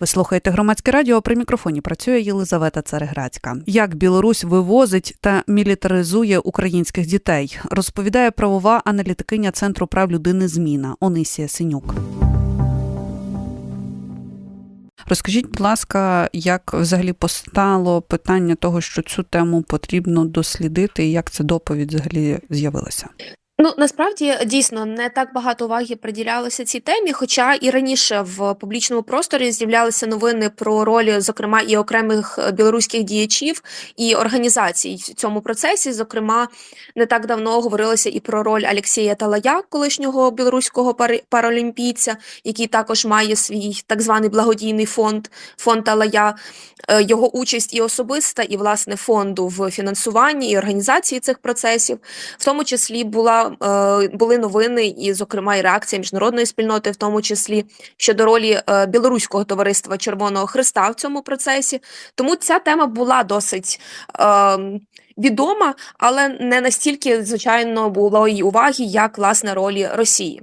Ви слухаєте громадське радіо. При мікрофоні працює Єлизавета Цареградська. Як Білорусь вивозить та мілітаризує українських дітей, розповідає правова аналітикиня Центру прав людини Зміна Онисія Синюк. Розкажіть, будь ласка, як взагалі постало питання того, що цю тему потрібно дослідити, і як ця доповідь взагалі з'явилася? Ну насправді дійсно не так багато уваги приділялося цій темі, хоча і раніше в публічному просторі з'являлися новини про ролі, зокрема, і окремих е, білоруських діячів і організацій в цьому процесі. Зокрема, не так давно говорилося і про роль Алексія Талая, колишнього білоруського паралімпійця, який також має свій так званий благодійний фонд фонд Талая. Е, його участь і особиста, і власне фонду в фінансуванні і організації цих процесів, в тому числі була е, були новини, і, зокрема, і реакція міжнародної спільноти, в тому числі щодо ролі е, білоруського товариства Червоного Христа в цьому процесі. Тому ця тема була досить. Відома, але не настільки, звичайно, було її уваги, як власне ролі Росії.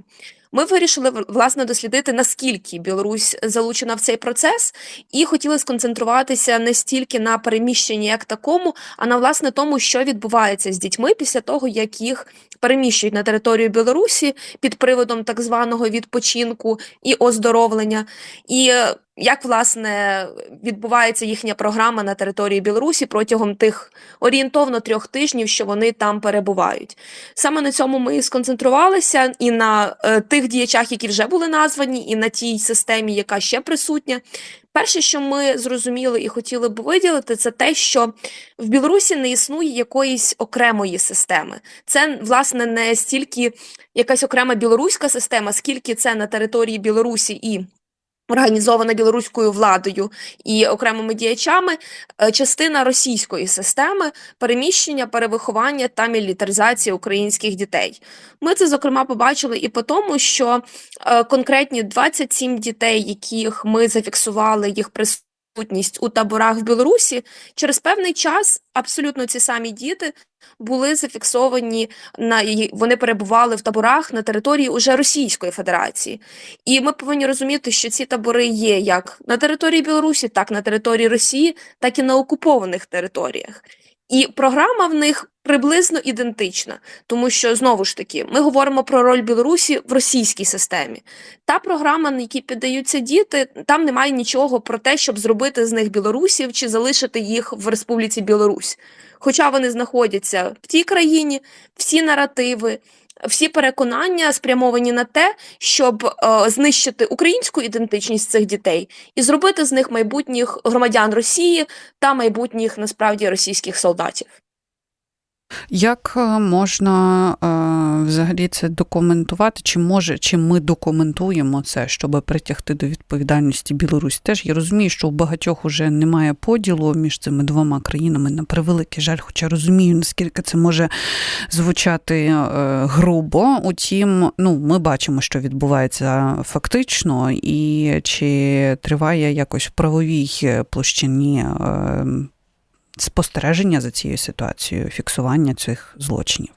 Ми вирішили власне дослідити наскільки Білорусь залучена в цей процес, і хотіли сконцентруватися не стільки на переміщенні як такому, а на власне тому, що відбувається з дітьми після того, як їх переміщують на територію Білорусі під приводом так званого відпочинку і оздоровлення. І як власне відбувається їхня програма на території Білорусі протягом тих орієнтовно трьох тижнів, що вони там перебувають? Саме на цьому ми сконцентрувалися і на е, тих діячах, які вже були названі, і на тій системі, яка ще присутня. Перше, що ми зрозуміли і хотіли б виділити, це те, що в Білорусі не існує якоїсь окремої системи. Це власне не стільки якась окрема білоруська система, скільки це на території Білорусі і Організована білоруською владою і окремими діячами е, частина російської системи переміщення, перевиховання та мілітаризації українських дітей. Ми це зокрема побачили і по тому, що е, конкретні 27 дітей, яких ми зафіксували їх присутність у таборах в Білорусі, через певний час абсолютно ці самі діти були зафіксовані на вони перебували в таборах на території уже Російської Федерації. І ми повинні розуміти, що ці табори є як на території Білорусі, так на території Росії, так і на окупованих територіях. І програма в них приблизно ідентична, тому що знову ж таки ми говоримо про роль Білорусі в російській системі. Та програма, на якій піддаються діти, там немає нічого про те, щоб зробити з них білорусів чи залишити їх в Республіці Білорусь. Хоча вони знаходяться в тій країні, всі наративи. Всі переконання спрямовані на те, щоб е, знищити українську ідентичність цих дітей і зробити з них майбутніх громадян Росії та майбутніх насправді російських солдатів. Як е, можна е, взагалі це документувати? Чи може, чи ми документуємо це, щоб притягти до відповідальності Білорусь? Теж я розумію, що у багатьох уже немає поділу між цими двома країнами на превеликий жаль, хоча розумію, наскільки це може звучати е, грубо. Утім, ну ми бачимо, що відбувається фактично, і чи триває якось в правовій площині спостереження за цією ситуацією, фіксування цих злочинів.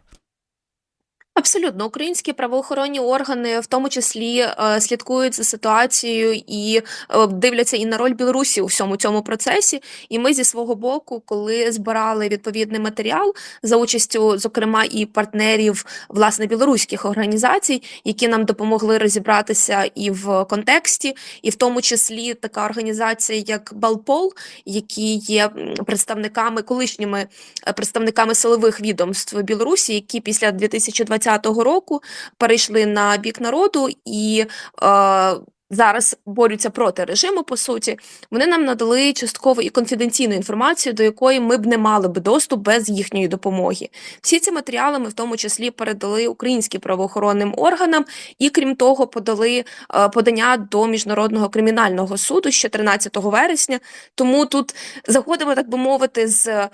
Абсолютно, українські правоохоронні органи, в тому числі, е, слідкують за ситуацією і е, дивляться і на роль Білорусі у всьому цьому процесі. І ми зі свого боку, коли збирали відповідний матеріал за участю, зокрема, і партнерів власне білоруських організацій, які нам допомогли розібратися і в контексті, і в тому числі така організація, як Балпол, які є представниками колишніми е, представниками силових відомств Білорусі, які після 2020 2020 року перейшли на бік народу і е, зараз борються проти режиму. По суті, вони нам надали частково і конфіденційну інформацію, до якої ми б не мали б доступ без їхньої допомоги. Всі ці матеріали ми в тому числі передали українським правоохоронним органам, і крім того, подали е, подання до міжнародного кримінального суду ще 13 вересня. Тому тут заходимо, так би мовити, з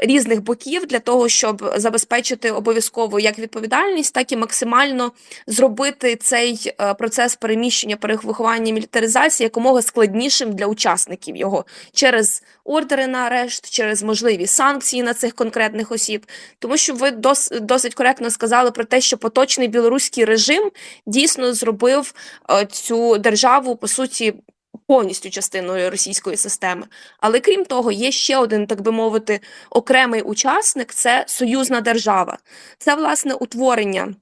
різних боків для того, щоб забезпечити обов'язково як відповідальність, так і максимально зробити цей е, процес переміщення, перевиховання мілітаризації якомога складнішим для учасників його через ордери на арешт, через можливі санкції на цих конкретних осіб, тому що ви дос, досить коректно сказали про те, що поточний білоруський режим дійсно зробив е, цю державу по суті повністю частиною російської системи. Але крім того, є ще один, так би мовити, окремий учасник це союзна держава. Це власне утворення.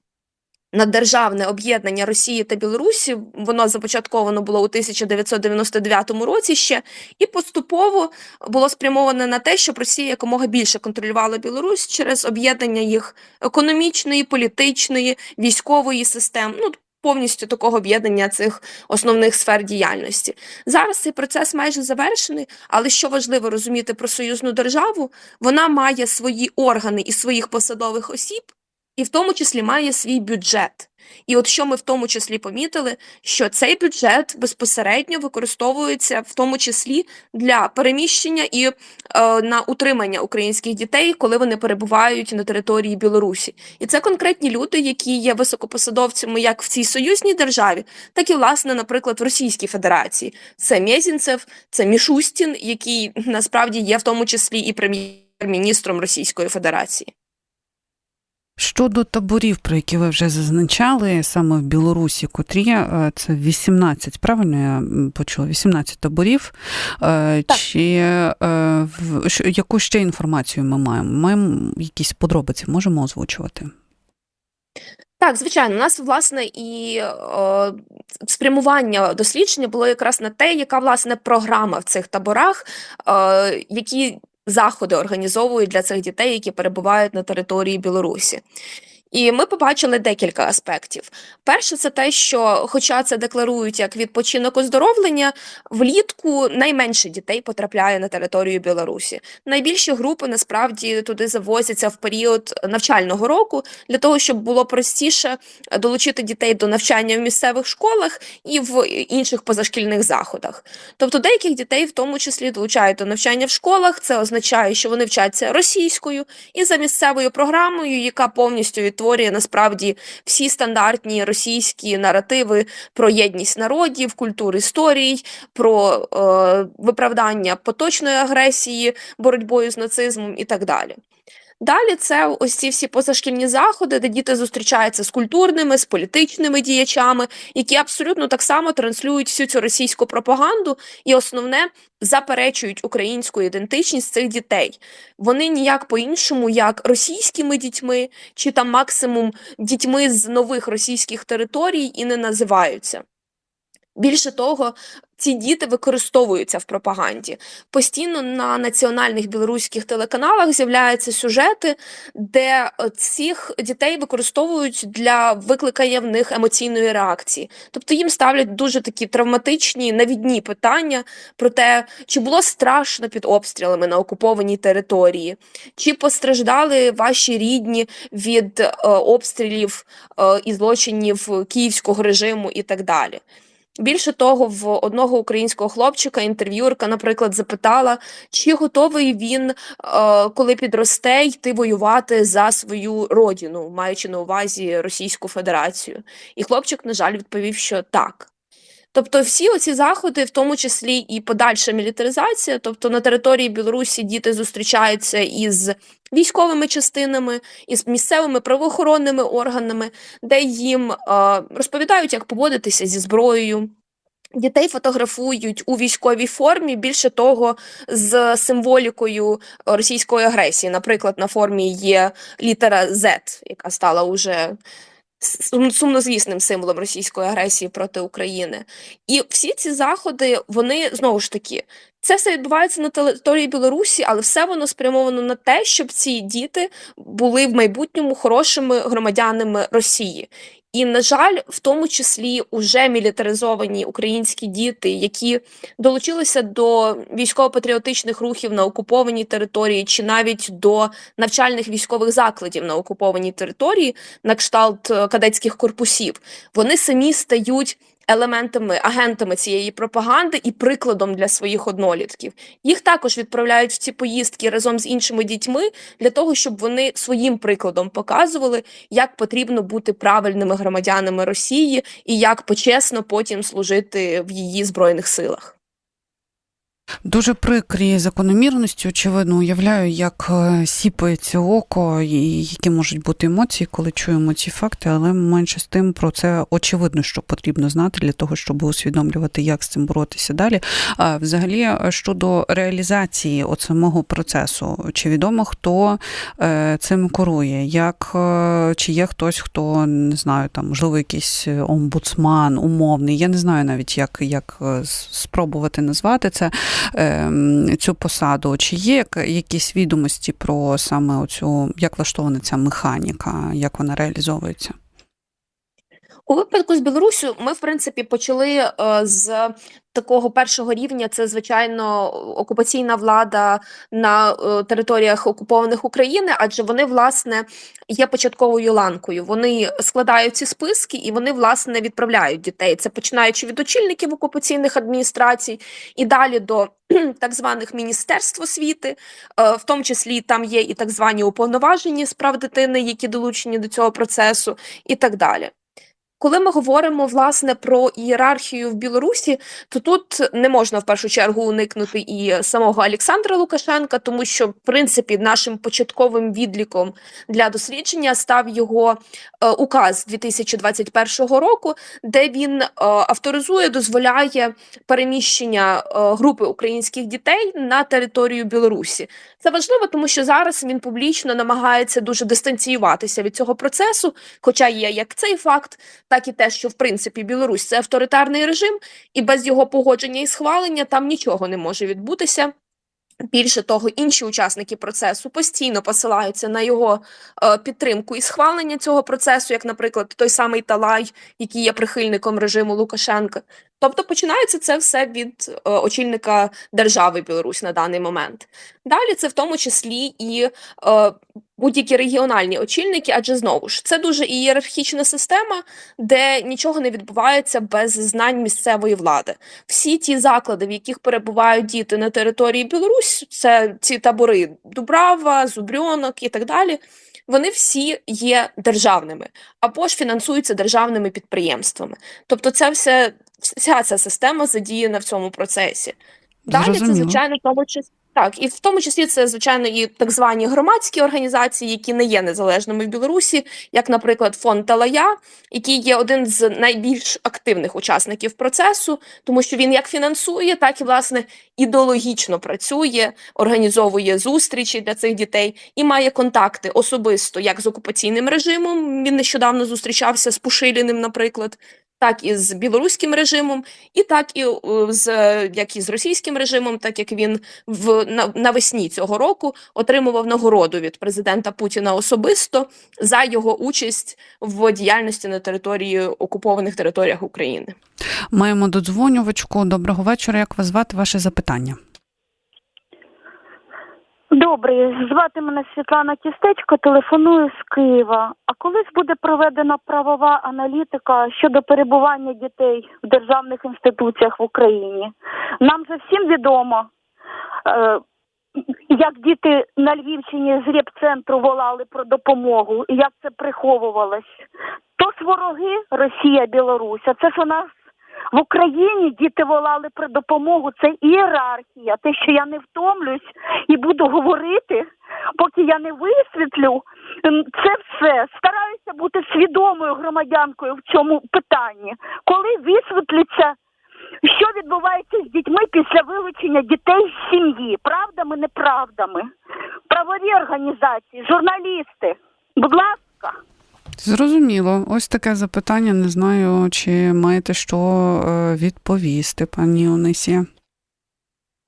Наддержавне об'єднання Росії та Білорусі воно започатковано було у 1999 році ще, і поступово було спрямоване на те, щоб Росія якомога більше контролювала Білорусь через об'єднання їх економічної, політичної, військової систем. Ну повністю такого об'єднання цих основних сфер діяльності. Зараз цей процес майже завершений, але що важливо розуміти про союзну державу, вона має свої органи і своїх посадових осіб, і в тому числі має свій бюджет. І от що ми в тому числі помітили, що цей бюджет безпосередньо використовується в тому числі для переміщення і е, на утримання українських дітей, коли вони перебувають на території Білорусі. І це конкретні люди, які є високопосадовцями як в цій союзній державі, так і власне, наприклад, в Російській Федерації. Це Мєзінцев, це Мішустін, який насправді є в тому числі і прем'єр-міністром Російської Федерації. Щодо таборів, про які ви вже зазначали, саме в Білорусі, котрі е, це 18, правильно я почула? 18 таборів. Е, Так. Чи е, яку ще інформацію ми маємо? Маємо якісь подробиці, можемо озвучувати? Так, звичайно, у нас власне і е, спрямування дослідження було якраз на те, яка власне програма в цих таборах, е, які заходи організовують для цих дітей, які перебувають на території Білорусі. І ми побачили декілька аспектів. Перше, це те, що, хоча це декларують як відпочинок оздоровлення, влітку найменше дітей потрапляє на територію Білорусі. Найбільші групи насправді туди завозяться в період навчального року для того, щоб було простіше долучити дітей до навчання в місцевих школах і в інших позашкільних заходах. Тобто деяких дітей, в тому числі, долучають до навчання в школах. Це означає, що вони вчаться російською і за місцевою програмою, яка повністю відтворює насправді всі стандартні російські наративи про єдність народів, культур історій, про е, виправдання поточної агресії, боротьбою з нацизмом і так далі. Далі це ось ці всі позашкільні заходи, де діти зустрічаються з культурними, з політичними діячами, які абсолютно так само транслюють всю цю російську пропаганду, і основне заперечують українську ідентичність цих дітей. Вони ніяк по-іншому, як російськими дітьми, чи там максимум дітьми з нових російських територій, і не називаються. Більше того, ці діти використовуються в пропаганді. Постійно на національних білоруських телеканалах з'являються сюжети, де е, цих дітей використовують для викликання в них емоційної реакції. Тобто їм ставлять дуже такі травматичні навідні питання про те, чи було страшно під обстрілами на окупованій території, чи постраждали ваші рідні від е, обстрілів е, і злочинів київського режиму і так далі. Більше того, в одного українського хлопчика інтерв'юрка, наприклад, запитала, чи готовий він, е, коли підросте, йти воювати за свою родину, маючи на увазі Російську Федерацію. І хлопчик, на жаль, відповів, що так. Тобто, всі оці заходи, в тому числі і подальша мілітаризація, тобто на території Білорусі діти зустрічаються із військовими частинами, із місцевими правоохоронними органами, де їм е, розповідають, як поводитися зі зброєю. Дітей фотографують у військовій формі, більше того, з символікою російської агресії. Наприклад, на формі є літера Z, яка стала уже сумнозвісним символом російської агресії проти України. І всі ці заходи, вони знову ж таки, це все відбувається на території Білорусі, але все воно спрямовано на те, щоб ці діти були в майбутньому хорошими громадянами Росії. І, на жаль, в тому числі уже мілітаризовані українські діти, які долучилися до військово-патріотичних рухів на окупованій території, чи навіть до навчальних військових закладів на окупованій території, на кшталт е, кадетських корпусів, вони самі стають елементами, агентами цієї пропаганди і прикладом для своїх однолітків. Їх також відправляють в ці поїздки разом з іншими дітьми для того, щоб вони своїм прикладом показували, як потрібно бути правильними громадянами Росії і як почесно потім служити в її збройних силах. Дуже прикрі закономірності, очевидно, уявляю, як е, сіпається око і які можуть бути емоції, коли чуємо ці факти, але менше з тим про це очевидно, що потрібно знати для того, щоб усвідомлювати, як з цим боротися далі. А взагалі е, щодо реалізації от самого процесу, чи відомо хто е, цим керує? Як чи є хтось, хто не знаю, там можливо якийсь омбудсман умовний? Я не знаю навіть як, як спробувати назвати це цю посаду. Чи є як- якісь відомості про саме оцю, як влаштована ця механіка, як вона реалізовується? У випадку з Білоруссю ми, в принципі, почали е, з такого першого рівня. Це звичайно окупаційна влада на е, територіях окупованих України, адже вони власне є початковою ланкою. Вони складають ці списки і вони власне відправляють дітей. Це починаючи від очільників окупаційних адміністрацій і далі до так званих міністерств освіти, Е, в тому числі там є і так звані уповноважені з прав дитини, які долучені до цього процесу, і так далі. Коли ми говоримо власне про ієрархію в Білорусі, то тут не можна в першу чергу уникнути і самого Олександра Лукашенка, тому що в принципі нашим початковим відліком для дослідження став його е, указ 2021 року, де він е, авторизує, дозволяє переміщення е, групи українських дітей на територію Білорусі. Це важливо, тому що зараз він публічно намагається дуже дистанціюватися від цього процесу, хоча є як цей факт, так і те, що в принципі Білорусь це авторитарний режим, і без його погодження і схвалення там нічого не може відбутися. Більше того, інші учасники процесу постійно посилаються на його е, підтримку і схвалення цього процесу, як, наприклад, той самий Талай, який є прихильником режиму Лукашенка. Тобто починається це все від е, очільника держави Білорусь на даний момент. Далі це в тому числі і е, будь-які регіональні очільники, адже знову ж це дуже ієрархічна система, де нічого не відбувається без знань місцевої влади. Всі ті заклади, в яких перебувають діти на території Білорусь, це ці табори Дубрава, Зубрьонок і так далі. Вони всі є державними або ж фінансуються державними підприємствами. Тобто, це все вся ця система задіяна в цьому процесі. Далі це звичайно тому числі. Так, і в тому числі це звичайно і так звані громадські організації, які не є незалежними в Білорусі, як, наприклад, фонд Талая, який є один з найбільш активних учасників процесу, тому що він як фінансує, так і власне ідеологічно працює, організовує зустрічі для цих дітей і має контакти особисто як з окупаційним режимом. Він нещодавно зустрічався з Пушиліним, наприклад. Так і з білоруським режимом, і так і е, з е, як і з російським режимом, так як він в навесні цього року отримував нагороду від президента Путіна особисто за його участь в діяльності на території окупованих територіях України. Маємо додзвонювачку. Доброго вечора. Як вас звати? Ваше запитання? Добре, звати мене Світлана Тістечко, телефоную з Києва. А колись буде проведена правова аналітика щодо перебування дітей в державних інституціях в Україні. Нам же всім відомо, е, як діти на Львівщині з репцентру волали про допомогу, і як це приховувалось. То ж вороги Росія, Білорусь, а це ж у нас в Україні діти волали про допомогу. Це ієрархія. Те, що я не втомлюсь і буду говорити, поки я не висвітлю, це все. Стараюся бути свідомою громадянкою в цьому питанні. Коли висвітлиться, що відбувається з дітьми після вилучення дітей з сім'ї, правдами, неправдами, правові організації, журналісти. Будь ласка. Зрозуміло. Ось таке запитання. Не знаю, чи маєте що е, відповісти, пані Онисія.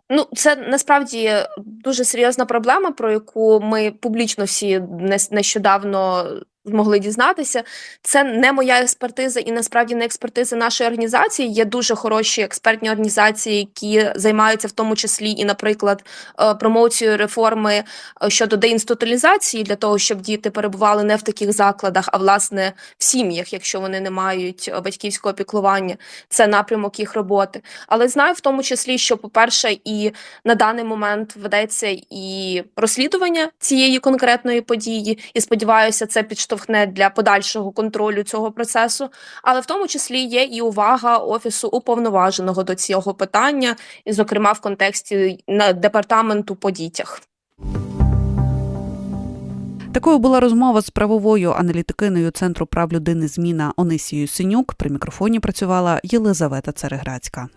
Ну, це насправді дуже серйозна проблема, про яку ми публічно всі нещодавно змогли дізнатися. Це не моя експертиза, і насправді не експертиза нашої організації. Є дуже хороші експертні організації, які займаються в тому числі і, наприклад, е, промоцією реформи е, щодо деінституалізації для того, щоб діти перебували не в таких закладах, а власне в сім'ях, якщо вони не мають е, батьківського піклування. Це напрямок їх роботи. Але знаю в тому числі, що, по-перше, і на даний момент ведеться і розслідування цієї конкретної події, і сподіваюся, це підштовхне поштовхне для подальшого контролю цього процесу, але в тому числі є і увага офісу уповноваженого до цього питання, і, зокрема, в контексті департаменту по дітях. Такою була розмова з правовою аналітикиною Центру прав людини зміна Онисією Синюк. При мікрофоні працювала Єлизавета Цереграцька.